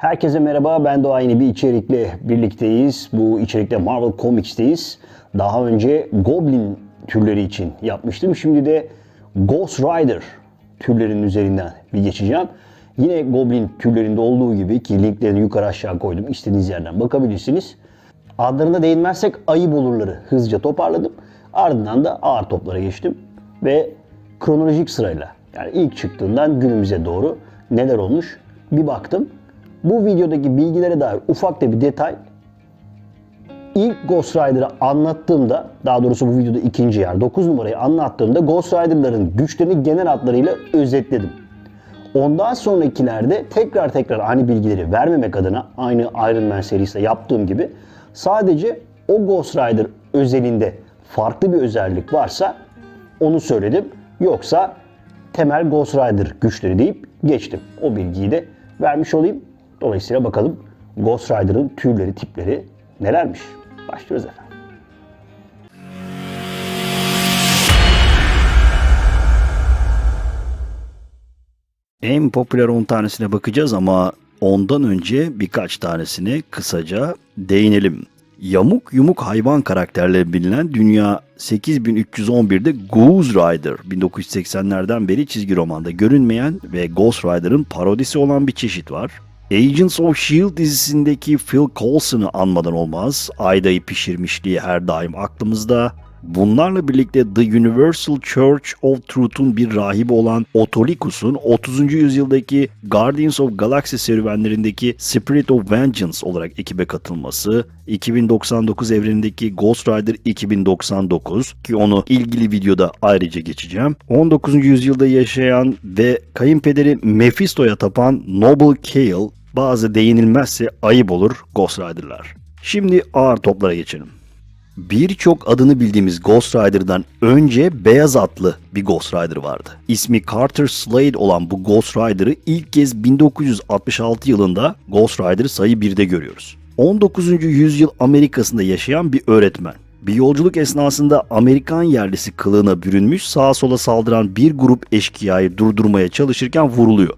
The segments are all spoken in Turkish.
Herkese merhaba, ben Doğa yeni bir içerikle birlikteyiz. Bu içerikte Marvel Comics'teyiz. Daha önce Goblin türleri için yapmıştım. Şimdi de Ghost Rider türlerinin üzerinden bir geçeceğim. Yine Goblin türlerinde olduğu gibi ki linklerini yukarı aşağı koydum. İstediğiniz yerden bakabilirsiniz. Adlarına değinmezsek ayıp olurları hızlıca toparladım. Ardından da ağır toplara geçtim. Ve kronolojik sırayla yani ilk çıktığından günümüze doğru neler olmuş bir baktım. Bu videodaki bilgilere dair ufak da bir detay ilk Ghost Rider'ı anlattığımda, daha doğrusu bu videoda ikinci yer, 9 numarayı anlattığımda Ghost Rider'ların güçlerini genel hatlarıyla özetledim. Ondan sonrakilerde tekrar tekrar aynı bilgileri vermemek adına aynı Iron Man serisinde yaptığım gibi sadece o Ghost Rider özelinde farklı bir özellik varsa onu söyledim. Yoksa temel Ghost Rider güçleri deyip geçtim. O bilgiyi de vermiş olayım. Dolayısıyla bakalım Ghost Rider'ın türleri, tipleri nelermiş? Başlıyoruz efendim. En popüler 10 tanesine bakacağız ama ondan önce birkaç tanesine kısaca değinelim. Yamuk yumuk hayvan karakterleri bilinen Dünya 8311'de Goose Rider 1980'lerden beri çizgi romanda görünmeyen ve Ghost Rider'ın parodisi olan bir çeşit var. Agents of S.H.I.E.L.D. dizisindeki Phil Coulson'ı anmadan olmaz. Ayda'yı pişirmişliği her daim aklımızda. Bunlarla birlikte The Universal Church of Truth'un bir rahibi olan Autolycus'un 30. yüzyıldaki Guardians of Galaxy serüvenlerindeki Spirit of Vengeance olarak ekibe katılması, 2099 evrenindeki Ghost Rider 2099 ki onu ilgili videoda ayrıca geçeceğim. 19. yüzyılda yaşayan ve kayınpederi Mephisto'ya tapan Noble Kale bazı değinilmezse ayıp olur Ghost Rider'lar. Şimdi ağır toplara geçelim. Birçok adını bildiğimiz Ghost Rider'dan önce beyaz atlı bir Ghost Rider vardı. İsmi Carter Slade olan bu Ghost Rider'ı ilk kez 1966 yılında Ghost Rider sayı 1'de görüyoruz. 19. yüzyıl Amerika'sında yaşayan bir öğretmen. Bir yolculuk esnasında Amerikan yerlisi kılığına bürünmüş sağa sola saldıran bir grup eşkıyayı durdurmaya çalışırken vuruluyor.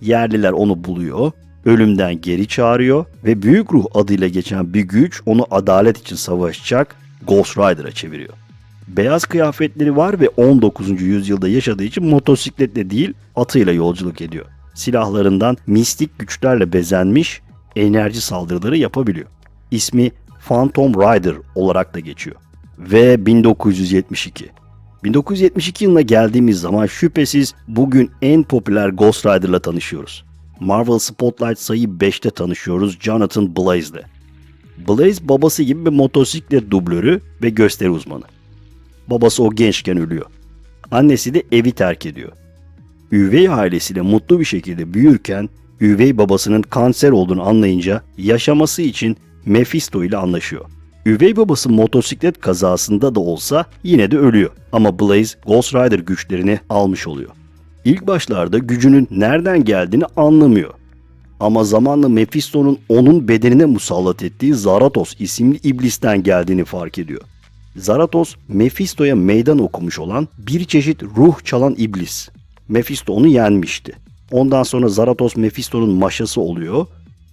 Yerliler onu buluyor, ölümden geri çağırıyor ve Büyük Ruh adıyla geçen bir güç onu adalet için savaşacak Ghost Rider'a çeviriyor. Beyaz kıyafetleri var ve 19. yüzyılda yaşadığı için motosikletle değil atıyla yolculuk ediyor. Silahlarından mistik güçlerle bezenmiş enerji saldırıları yapabiliyor. İsmi Phantom Rider olarak da geçiyor. Ve 1972. 1972 yılına geldiğimiz zaman şüphesiz bugün en popüler Ghost Rider'la tanışıyoruz. Marvel Spotlight sayı 5'te tanışıyoruz Jonathan Blaze'le. Blaze babası gibi bir motosiklet dublörü ve gösteri uzmanı. Babası o gençken ölüyor. Annesi de evi terk ediyor. Üvey ailesiyle mutlu bir şekilde büyürken üvey babasının kanser olduğunu anlayınca yaşaması için Mephisto ile anlaşıyor. Üvey babası motosiklet kazasında da olsa yine de ölüyor. Ama Blaze Ghost Rider güçlerini almış oluyor. İlk başlarda gücünün nereden geldiğini anlamıyor. Ama zamanla Mephisto'nun onun bedenine musallat ettiği Zaratos isimli iblisten geldiğini fark ediyor. Zaratos, Mephisto'ya meydan okumuş olan bir çeşit ruh çalan iblis. Mephisto onu yenmişti. Ondan sonra Zaratos Mephisto'nun maşası oluyor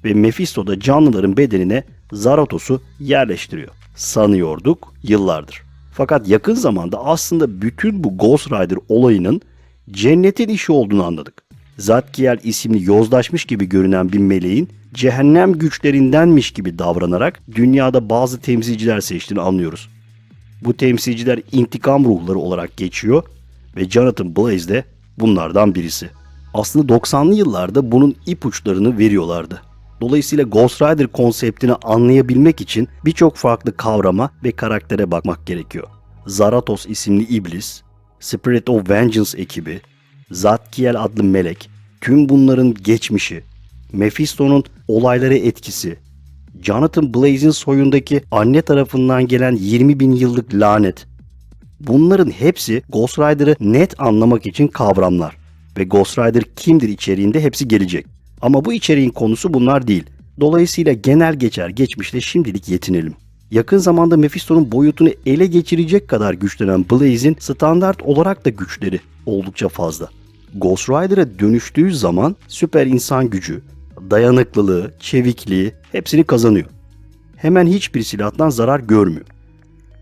ve Mephisto da canlıların bedenine Zaratos'u yerleştiriyor. Sanıyorduk yıllardır. Fakat yakın zamanda aslında bütün bu Ghost Rider olayının cennetin işi olduğunu anladık. Zatkiel isimli yozlaşmış gibi görünen bir meleğin cehennem güçlerindenmiş gibi davranarak dünyada bazı temsilciler seçtiğini anlıyoruz. Bu temsilciler intikam ruhları olarak geçiyor ve Jonathan Blaze de bunlardan birisi. Aslında 90'lı yıllarda bunun ipuçlarını veriyorlardı. Dolayısıyla Ghost Rider konseptini anlayabilmek için birçok farklı kavrama ve karaktere bakmak gerekiyor. Zaratos isimli iblis, Spirit of Vengeance ekibi, Zatkiel adlı melek, tüm bunların geçmişi, Mephisto'nun olaylara etkisi, Jonathan Blaze'in soyundaki anne tarafından gelen 20 bin yıllık lanet. Bunların hepsi Ghost Rider'ı net anlamak için kavramlar ve Ghost Rider kimdir içeriğinde hepsi gelecek. Ama bu içeriğin konusu bunlar değil. Dolayısıyla genel geçer geçmişte şimdilik yetinelim. Yakın zamanda Mephisto'nun boyutunu ele geçirecek kadar güçlenen Blaze'in standart olarak da güçleri oldukça fazla. Ghost Rider'a dönüştüğü zaman süper insan gücü, dayanıklılığı, çevikliği hepsini kazanıyor. Hemen hiçbir silahtan zarar görmüyor.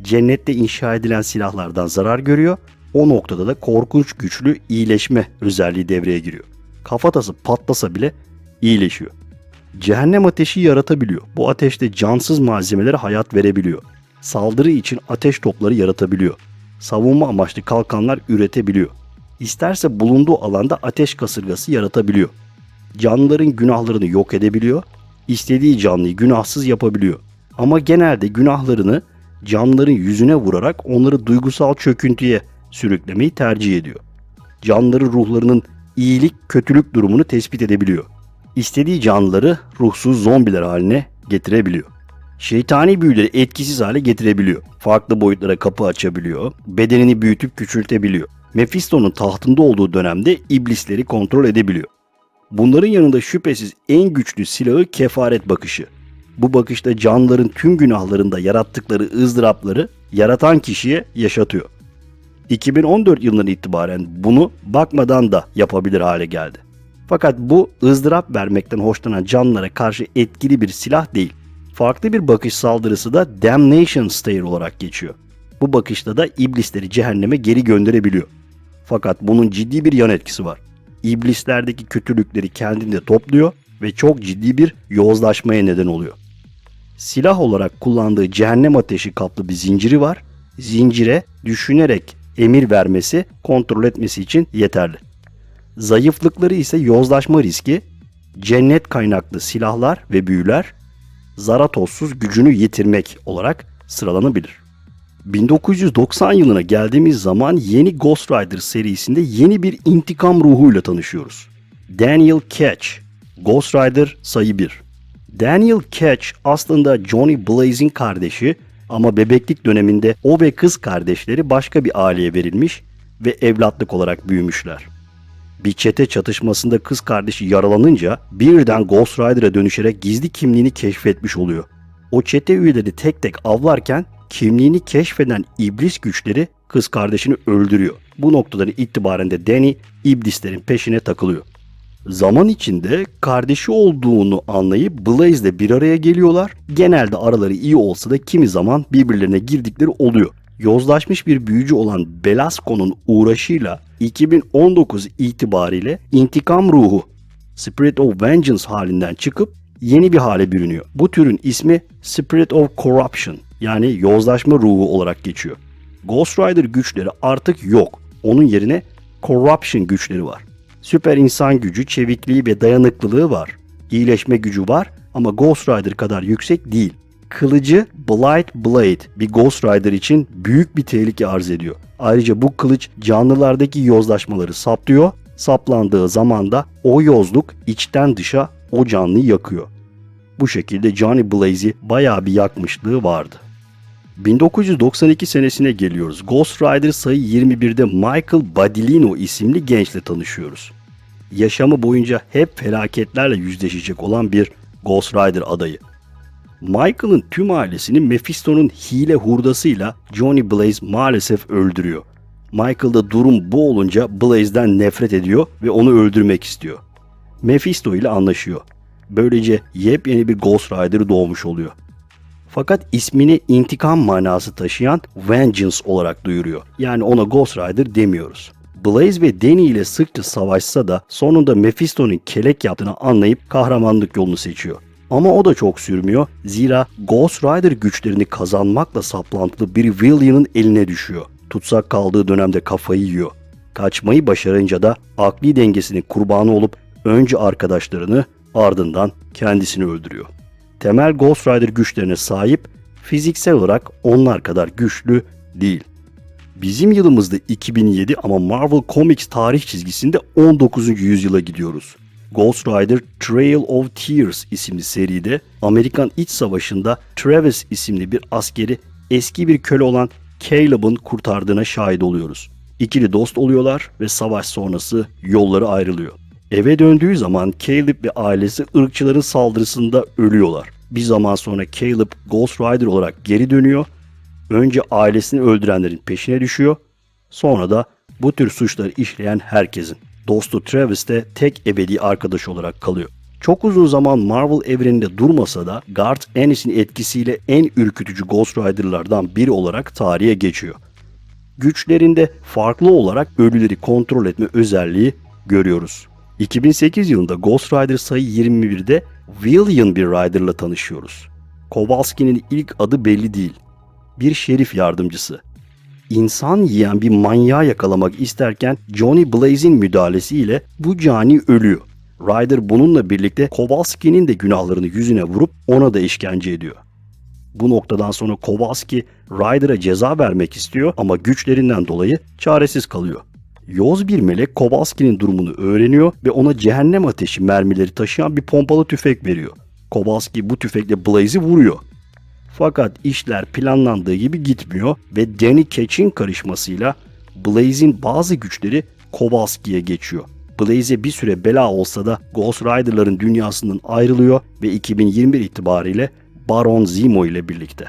Cennette inşa edilen silahlardan zarar görüyor. O noktada da korkunç güçlü iyileşme özelliği devreye giriyor. Kafatası patlasa bile iyileşiyor. Cehennem ateşi yaratabiliyor. Bu ateşte cansız malzemelere hayat verebiliyor. Saldırı için ateş topları yaratabiliyor. Savunma amaçlı kalkanlar üretebiliyor. İsterse bulunduğu alanda ateş kasırgası yaratabiliyor. Canlıların günahlarını yok edebiliyor. İstediği canlıyı günahsız yapabiliyor. Ama genelde günahlarını canlıların yüzüne vurarak onları duygusal çöküntüye sürüklemeyi tercih ediyor. Canlıların ruhlarının iyilik kötülük durumunu tespit edebiliyor. İstediği canlıları ruhsuz zombiler haline getirebiliyor. Şeytani büyüleri etkisiz hale getirebiliyor. Farklı boyutlara kapı açabiliyor. Bedenini büyütüp küçültebiliyor. Mephisto'nun tahtında olduğu dönemde iblisleri kontrol edebiliyor. Bunların yanında şüphesiz en güçlü silahı kefaret bakışı. Bu bakışta canlıların tüm günahlarında yarattıkları ızdırapları yaratan kişiye yaşatıyor. 2014 yılından itibaren bunu bakmadan da yapabilir hale geldi. Fakat bu ızdırap vermekten hoşlanan canlılara karşı etkili bir silah değil. Farklı bir bakış saldırısı da Damnation Stare olarak geçiyor. Bu bakışta da iblisleri cehenneme geri gönderebiliyor. Fakat bunun ciddi bir yan etkisi var. İblislerdeki kötülükleri kendinde topluyor ve çok ciddi bir yozlaşmaya neden oluyor. Silah olarak kullandığı cehennem ateşi kaplı bir zinciri var. Zincire düşünerek emir vermesi, kontrol etmesi için yeterli. Zayıflıkları ise yozlaşma riski, cennet kaynaklı silahlar ve büyüler, Zaratos'suz gücünü yitirmek olarak sıralanabilir. 1990 yılına geldiğimiz zaman yeni Ghost Rider serisinde yeni bir intikam ruhuyla tanışıyoruz. Daniel Ketch, Ghost Rider sayı 1. Daniel Ketch aslında Johnny Blaze'in kardeşi ama bebeklik döneminde o ve kız kardeşleri başka bir aileye verilmiş ve evlatlık olarak büyümüşler. Bir çete çatışmasında kız kardeşi yaralanınca birden Ghost Rider'a dönüşerek gizli kimliğini keşfetmiş oluyor. O çete üyeleri tek tek avlarken kimliğini keşfeden iblis güçleri kız kardeşini öldürüyor. Bu noktadan itibaren de Danny iblislerin peşine takılıyor. Zaman içinde kardeşi olduğunu anlayıp Blaze'le bir araya geliyorlar. Genelde araları iyi olsa da kimi zaman birbirlerine girdikleri oluyor. Yozlaşmış bir büyücü olan Belasco'nun uğraşıyla 2019 itibariyle intikam ruhu Spirit of Vengeance halinden çıkıp yeni bir hale bürünüyor. Bu türün ismi Spirit of Corruption yani yozlaşma ruhu olarak geçiyor. Ghost Rider güçleri artık yok. Onun yerine Corruption güçleri var. Süper insan gücü, çevikliği ve dayanıklılığı var. İyileşme gücü var ama Ghost Rider kadar yüksek değil. Kılıcı Blight Blade bir Ghost Rider için büyük bir tehlike arz ediyor. Ayrıca bu kılıç canlılardaki yozlaşmaları saplıyor. Saplandığı zaman da o yozluk içten dışa o canlıyı yakıyor. Bu şekilde Johnny Blaze'i bayağı bir yakmışlığı vardı. 1992 senesine geliyoruz. Ghost Rider sayı 21'de Michael Badilino isimli gençle tanışıyoruz. Yaşamı boyunca hep felaketlerle yüzleşecek olan bir Ghost Rider adayı. Michael'ın tüm ailesini Mephisto'nun hile hurdasıyla Johnny Blaze maalesef öldürüyor. Michael da durum bu olunca Blaze'den nefret ediyor ve onu öldürmek istiyor. Mephisto ile anlaşıyor. Böylece yepyeni bir Ghost Rider doğmuş oluyor. Fakat ismini intikam manası taşıyan Vengeance olarak duyuruyor. Yani ona Ghost Rider demiyoruz. Blaze ve Danny ile sıkça savaşsa da sonunda Mephisto'nun kelek yaptığını anlayıp kahramanlık yolunu seçiyor. Ama o da çok sürmüyor. Zira Ghost Rider güçlerini kazanmakla saplantılı bir Villain'ın eline düşüyor. Tutsak kaldığı dönemde kafayı yiyor. Kaçmayı başarınca da akli dengesinin kurbanı olup önce arkadaşlarını ardından kendisini öldürüyor. Temel Ghost Rider güçlerine sahip fiziksel olarak onlar kadar güçlü değil. Bizim yılımızda 2007 ama Marvel Comics tarih çizgisinde 19. yüzyıla gidiyoruz. Ghost Rider Trail of Tears isimli seride Amerikan İç Savaşı'nda Travis isimli bir askeri eski bir köle olan Caleb'ın kurtardığına şahit oluyoruz. İkili dost oluyorlar ve savaş sonrası yolları ayrılıyor. Eve döndüğü Zaman Caleb ve ailesi ırkçıların saldırısında ölüyorlar. Bir zaman sonra Caleb Ghost Rider olarak geri dönüyor. Önce ailesini öldürenlerin peşine düşüyor. Sonra da bu tür suçları işleyen herkesin. Dostu Travis de tek ebedi arkadaş olarak kalıyor. Çok uzun zaman Marvel evreninde durmasa da Garth Ennis'in etkisiyle en ürkütücü Ghost Rider'lardan biri olarak tarihe geçiyor. Güçlerinde farklı olarak ölüleri kontrol etme özelliği görüyoruz. 2008 yılında Ghost Rider sayı 21'de William bir Rider'la tanışıyoruz. Kowalski'nin ilk adı belli değil. Bir şerif yardımcısı. İnsan yiyen bir manyağı yakalamak isterken Johnny Blaze'in müdahalesiyle bu cani ölüyor. Ryder bununla birlikte Kowalski'nin de günahlarını yüzüne vurup ona da işkence ediyor. Bu noktadan sonra Kowalski Ryder'a ceza vermek istiyor ama güçlerinden dolayı çaresiz kalıyor. Yoz bir melek Kowalski'nin durumunu öğreniyor ve ona cehennem ateşi mermileri taşıyan bir pompalı tüfek veriyor. Kowalski bu tüfekle Blaze'i vuruyor. Fakat işler planlandığı gibi gitmiyor ve Danny Ketch'in karışmasıyla Blaze'in bazı güçleri Kowalski'ye geçiyor. Blaze'e bir süre bela olsa da Ghost Rider'ların dünyasından ayrılıyor ve 2021 itibariyle Baron Zemo ile birlikte.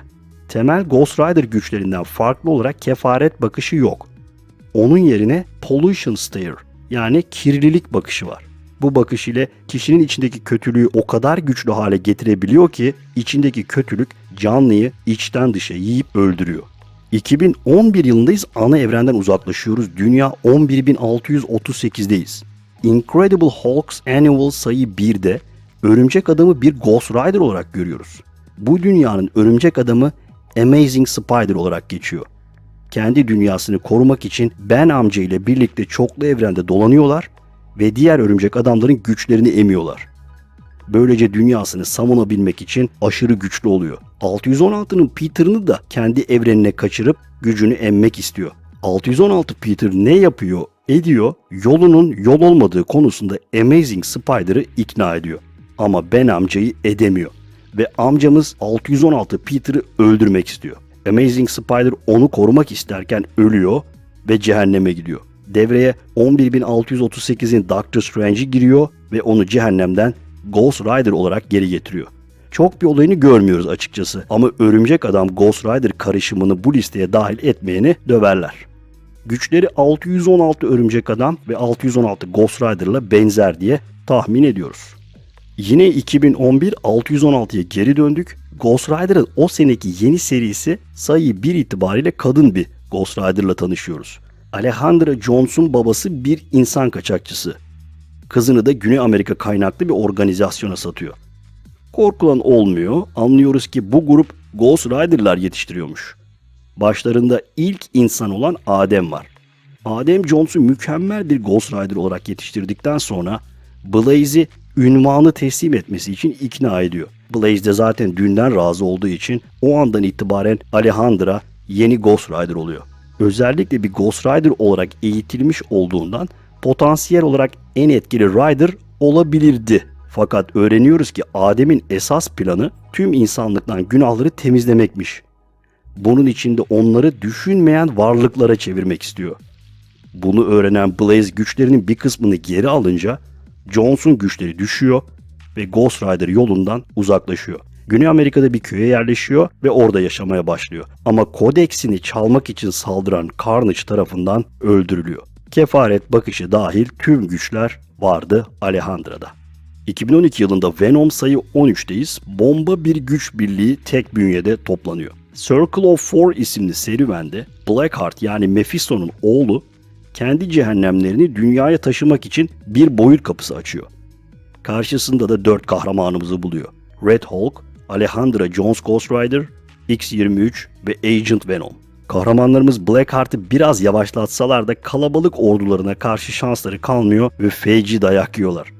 Temel Ghost Rider güçlerinden farklı olarak kefaret bakışı yok. Onun yerine pollution stare yani kirlilik bakışı var. Bu bakış ile kişinin içindeki kötülüğü o kadar güçlü hale getirebiliyor ki içindeki kötülük canlıyı içten dışa yiyip öldürüyor. 2011 yılındayız ana evrenden uzaklaşıyoruz. Dünya 11638'deyiz. Incredible Hulk's Annual sayı 1'de Örümcek Adam'ı bir Ghost Rider olarak görüyoruz. Bu dünyanın Örümcek Adamı Amazing Spider olarak geçiyor. Kendi dünyasını korumak için Ben amca ile birlikte çoklu evrende dolanıyorlar ve diğer örümcek adamların güçlerini emiyorlar. Böylece dünyasını savunabilmek için aşırı güçlü oluyor. 616'nın Peter'ını da kendi evrenine kaçırıp gücünü emmek istiyor. 616 Peter ne yapıyor, ediyor, yolunun yol olmadığı konusunda Amazing Spider'ı ikna ediyor. Ama Ben amcayı edemiyor. Ve amcamız 616 Peter'ı öldürmek istiyor. Amazing Spider onu korumak isterken ölüyor ve cehenneme gidiyor. Devreye 11638'in Doctor Strange'i giriyor ve onu cehennemden Ghost Rider olarak geri getiriyor. Çok bir olayını görmüyoruz açıkçası ama Örümcek Adam Ghost Rider karışımını bu listeye dahil etmeyeni döverler. Güçleri 616 Örümcek Adam ve 616 Ghost Rider'la benzer diye tahmin ediyoruz. Yine 2011 616'ya geri döndük. Ghost Rider'ın o seneki yeni serisi sayı 1 itibariyle kadın bir Ghost Rider'la tanışıyoruz. Alejandra Jones'un babası bir insan kaçakçısı. Kızını da Güney Amerika kaynaklı bir organizasyona satıyor. Korkulan olmuyor. Anlıyoruz ki bu grup Ghost Rider'lar yetiştiriyormuş. Başlarında ilk insan olan Adem var. Adem Jones'u mükemmel bir Ghost Rider olarak yetiştirdikten sonra Blaze'i ünvanı teslim etmesi için ikna ediyor. Blaze de zaten dünden razı olduğu için o andan itibaren Alejandra yeni Ghost Rider oluyor. Özellikle bir Ghost Rider olarak eğitilmiş olduğundan potansiyel olarak en etkili Rider olabilirdi. Fakat öğreniyoruz ki Adem'in esas planı tüm insanlıktan günahları temizlemekmiş. Bunun için de onları düşünmeyen varlıklara çevirmek istiyor. Bunu öğrenen Blaze güçlerinin bir kısmını geri alınca Jones'un güçleri düşüyor ve Ghost Rider yolundan uzaklaşıyor. Güney Amerika'da bir köye yerleşiyor ve orada yaşamaya başlıyor. Ama kodeksini çalmak için saldıran Carnage tarafından öldürülüyor. Kefaret bakışı dahil tüm güçler vardı Alejandra'da. 2012 yılında Venom sayı 13'teyiz. Bomba bir güç birliği tek bünyede toplanıyor. Circle of Four isimli serüvende Blackheart yani Mephisto'nun oğlu kendi cehennemlerini dünyaya taşımak için bir boyut kapısı açıyor. Karşısında da dört kahramanımızı buluyor. Red Hulk, Alejandra Jones Ghost Rider, X-23 ve Agent Venom. Kahramanlarımız Blackheart'ı biraz yavaşlatsalar da kalabalık ordularına karşı şansları kalmıyor ve feci dayak yiyorlar.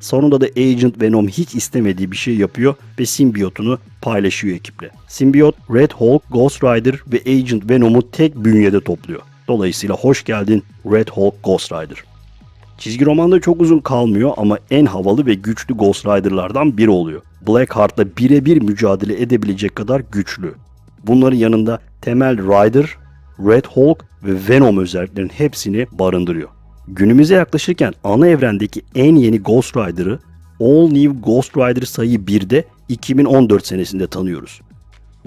Sonunda da Agent Venom hiç istemediği bir şey yapıyor ve simbiyotunu paylaşıyor ekiple. Simbiyot, Red Hulk, Ghost Rider ve Agent Venom'u tek bünyede topluyor. Dolayısıyla hoş geldin Red Hulk Ghost Rider. Çizgi romanda çok uzun kalmıyor ama en havalı ve güçlü Ghost Rider'lardan biri oluyor. Blackheart'la birebir mücadele edebilecek kadar güçlü. Bunların yanında temel Rider, Red Hulk ve Venom özelliklerinin hepsini barındırıyor. Günümüze yaklaşırken ana evrendeki en yeni Ghost Rider'ı All New Ghost Rider sayı 1'de 2014 senesinde tanıyoruz.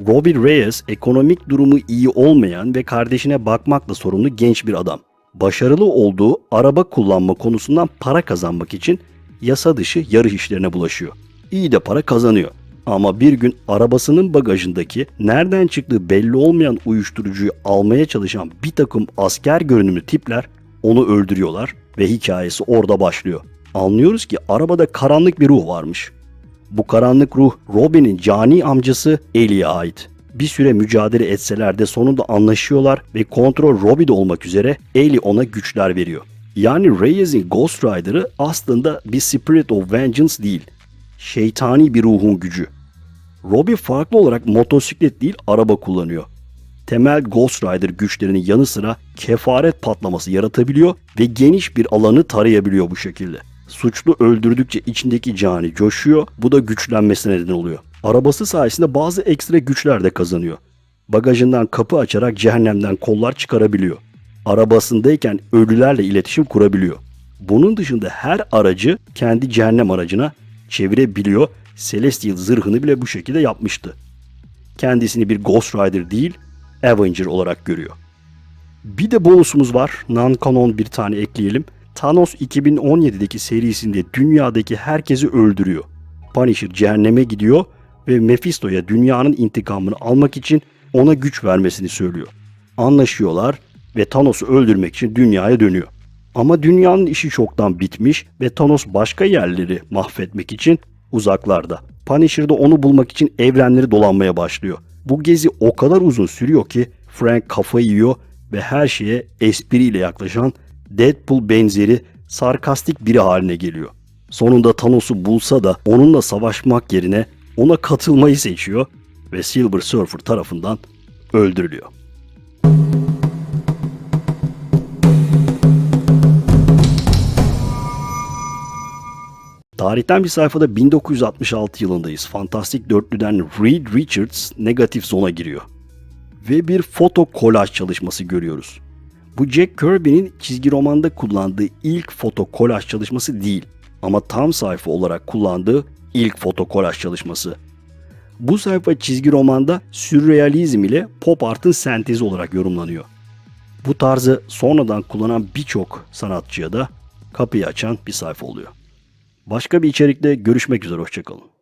Robbie Reyes ekonomik durumu iyi olmayan ve kardeşine bakmakla sorumlu genç bir adam. Başarılı olduğu araba kullanma konusundan para kazanmak için yasa dışı yarış işlerine bulaşıyor. İyi de para kazanıyor. Ama bir gün arabasının bagajındaki nereden çıktığı belli olmayan uyuşturucuyu almaya çalışan bir takım asker görünümlü tipler onu öldürüyorlar ve hikayesi orada başlıyor. Anlıyoruz ki arabada karanlık bir ruh varmış. Bu karanlık ruh Robin'in cani amcası Ellie'ye ait. Bir süre mücadele etseler de sonunda anlaşıyorlar ve kontrol Robbie'de olmak üzere Ellie ona güçler veriyor. Yani Reyes'in Ghost Rider'ı aslında bir Spirit of Vengeance değil. Şeytani bir ruhun gücü. Robbie farklı olarak motosiklet değil araba kullanıyor. Temel Ghost Rider güçlerinin yanı sıra kefaret patlaması yaratabiliyor ve geniş bir alanı tarayabiliyor bu şekilde. Suçlu öldürdükçe içindeki cani coşuyor, bu da güçlenmesine neden oluyor. Arabası sayesinde bazı ekstra güçler de kazanıyor. Bagajından kapı açarak cehennemden kollar çıkarabiliyor. Arabasındayken ölülerle iletişim kurabiliyor. Bunun dışında her aracı kendi cehennem aracına çevirebiliyor. Celestial zırhını bile bu şekilde yapmıştı. Kendisini bir Ghost Rider değil, Avenger olarak görüyor. Bir de bonusumuz var. Non-canon bir tane ekleyelim. Thanos 2017'deki serisinde dünyadaki herkesi öldürüyor. Punisher cehenneme gidiyor ve Mephisto'ya dünyanın intikamını almak için ona güç vermesini söylüyor. Anlaşıyorlar ve Thanos'u öldürmek için dünyaya dönüyor. Ama dünyanın işi çoktan bitmiş ve Thanos başka yerleri mahvetmek için uzaklarda. Punisher de onu bulmak için evrenleri dolanmaya başlıyor. Bu gezi o kadar uzun sürüyor ki Frank kafayı yiyor ve her şeye espriyle yaklaşan Deadpool benzeri sarkastik biri haline geliyor. Sonunda Thanos'u bulsa da onunla savaşmak yerine ona katılmayı seçiyor ve Silver Surfer tarafından öldürülüyor. Tarihten bir sayfada 1966 yılındayız. Fantastik dörtlüden Reed Richards negatif zona giriyor. Ve bir foto kolaj çalışması görüyoruz. Bu Jack Kirby'nin çizgi romanda kullandığı ilk foto kolaj çalışması değil ama tam sayfa olarak kullandığı ilk foto kolaj çalışması. Bu sayfa çizgi romanda sürrealizm ile pop art'ın sentezi olarak yorumlanıyor. Bu tarzı sonradan kullanan birçok sanatçıya da kapıyı açan bir sayfa oluyor. Başka bir içerikte görüşmek üzere, hoşçakalın.